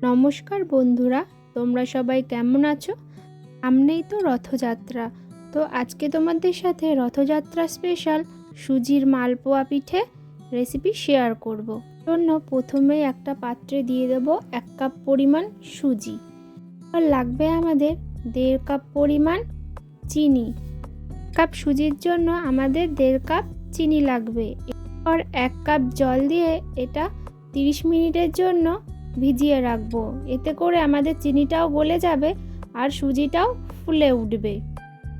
নমস্কার বন্ধুরা, তোমরা সবাই কেমন আছো? সামনেই তো রথযাত্রা। তো আজকে তোমাদের সাথে রথযাত্রা স্পেশাল সুজির মালপোয়া পিঠে রেসিপি শেয়ার করব। জন্য প্রথমে একটা পাত্রে দিয়ে দেব এক কাপ পরিমাণ সুজি। আর লাগবে আমাদের দেড় কাপ পরিমাণ চিনি। কাপ সুজির জন্য আমাদের দেড় কাপ চিনি লাগবে। এরপর এক কাপ জল দিয়ে এটা তিরিশ মিনিটের জন্য ভিজিয়ে রাখব। এতে করে আমাদের চিনিটাও গলে যাবে আর সুজিটাও ফুলে উঠবে।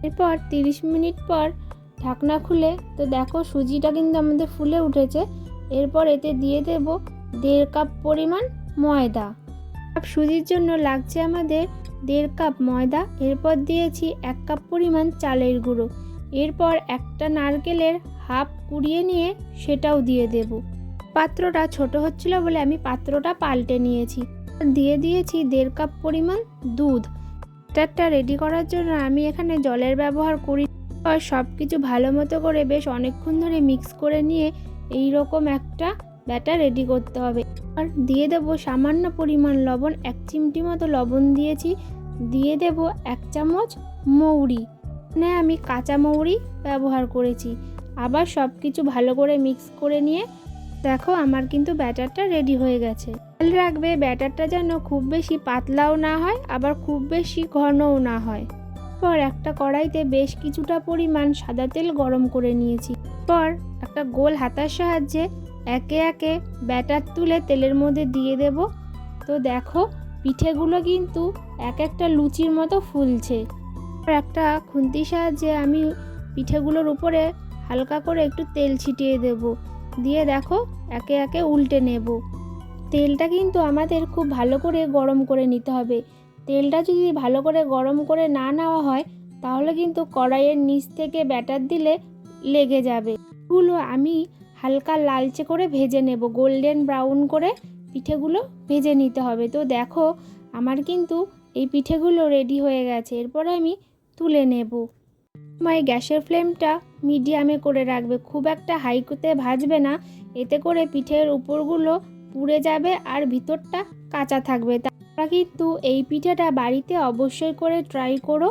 এরপর তিরিশ মিনিট পর ঢাকনা খুলে, তো দেখো সুজিটা কিন্তু আমাদের ফুলে উঠেছে। এরপর এতে দিয়ে দেব দেড় কাপ পরিমাণ ময়দা। কাপ সুজির জন্য লাগছে আমাদের দেড় কাপ ময়দা। এরপর দিয়েছি এক কাপ পরিমাণ চালের গুঁড়ো। এরপর একটা নারকেলের হাফ কুড়িয়ে নিয়ে সেটাও দিয়ে দেবো। পাত্রটা ছোট হচ্ছিল বলে আমি পাত্রটা পাল্টে নিয়েছি। দিয়ে দিয়েছি দেড় কাপ পরিমাণ দুধ। ব্যাটারটা রেডি করার জন্য আমি এখানে জলের ব্যবহার করি। আর সব কিছু ভালো মতো করে বেশ অনেকক্ষণ ধরে মিক্স করে নিয়ে এই রকম একটা ব্যাটার রেডি করতে হবে। আর দিয়ে দেব সামান্য পরিমাণ লবণ, এক চিমটি মতো লবণ দিয়েছি। দিয়ে দেব এক চামচ মৌরি। মানে আমি কাঁচা মৌরি ব্যবহার করেছি। আবার সব কিছু ভালো করে মিক্স করে নিয়ে দেখো আমার কিন্তু ব্যাটারটা রেডি হয়ে গেছে। খেয়াল রাখবে, ব্যাটারটা যেন খুব বেশি পাতলাও না হয়, আবার খুব বেশি ঘনও না হয়। পর একটা কড়াইতে বেশ কিছুটা পরিমাণ সাদা তেল গরম করে নিয়েছি। পর একটা গোল হাতার সাহায্যে একে একে ব্যাটার তুলে তেলের মধ্যে দিয়ে দেব। তো দেখো, পিঠেগুলো কিন্তু এক একটা লুচির মতো ফুলছে। একটা খুন্তির সাহায্যে আমি পিঠেগুলোর উপরে হালকা করে একটু তেল ছিটিয়ে দেবো। দিয়ে দেখো, একে একে উল্টে নেব। তেলটা কিন্তু আমাদের খুব ভালো করে গরম করে নিতে হবে। তেলটা যদি ভালো করে গরম করে না নেওয়া হয়, তাহলে কিন্তু কড়াইয়ের নিচ থেকে ব্যাটার দিলে লেগে যাবে। এগুলো আমি হালকা লালচে করে ভেজে নেব, গোল্ডেন ব্রাউন করে পিঠেগুলো ভেজে নিতে হবে। তো দেখো, আমার কিন্তু এই পিঠেগুলো রেডি হয়ে গেছে। এরপরে আমি তুলে নেব। সময় গ্যাসের ফ্লেমটা মিডিয়ামে করে রাখবে। খুব একটা হাইকুতে ভাজবে না। এতে করে পিঠের উপরগুলো পুড়ে যাবে আর ভিতরটা কাঁচা থাকবে। তোমরা কিন্তু এই পিঠেটা বাড়িতে অবশ্যই করে ট্রাই করো।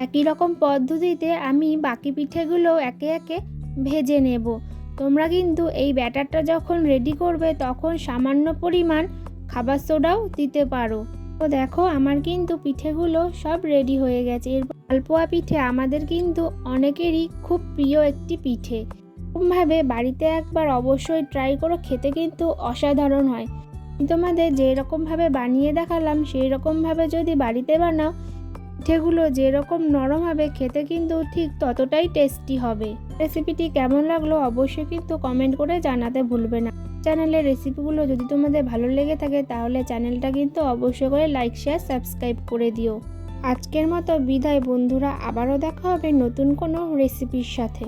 একই রকম পদ্ধতিতে আমি বাকি পিঠেগুলো একে একে ভেজে নেব। তোমরা কিন্তু এই ব্যাটারটা যখন রেডি করবে, তখন সামান্য পরিমাণ খাবার সোডাও দিতে পারো। তো দেখো, আমার কিন্তু পিঠেগুলো সব রেডি হয়ে গেছে। এর মালপোয়া পিঠে আমাদের কিন্তু অনেকেরই খুব প্রিয় একটি পিঠে। এরকমভাবে বাড়িতে একবার অবশ্যই ট্রাই করো, খেতে কিন্তু অসাধারণ হয়। তোমাদের যেরকমভাবে বানিয়ে দেখালাম সেই রকমভাবে যদি বাড়িতে বানাও পিঠেগুলো যেরকম নরম হবে খেতে কিন্তু ঠিক ততটাই টেস্টি হবে। রেসিপিটি কেমন লাগল অবশ্যই কিন্তু কমেন্ট করে জানাতে ভুলবে না। চ্যানেলের রেসিপিগুলো যদি তোমাদের ভালো লেগে থাকে তাহলে চ্যানেলটা কিন্তু অবশ্যই করে লাইক শেয়ার সাবস্ক্রাইব করে দিও। আজকের মতো বিদায় বন্ধুরা, আবারও দেখা হবে নতুন কোনো রেসিপির সাথে।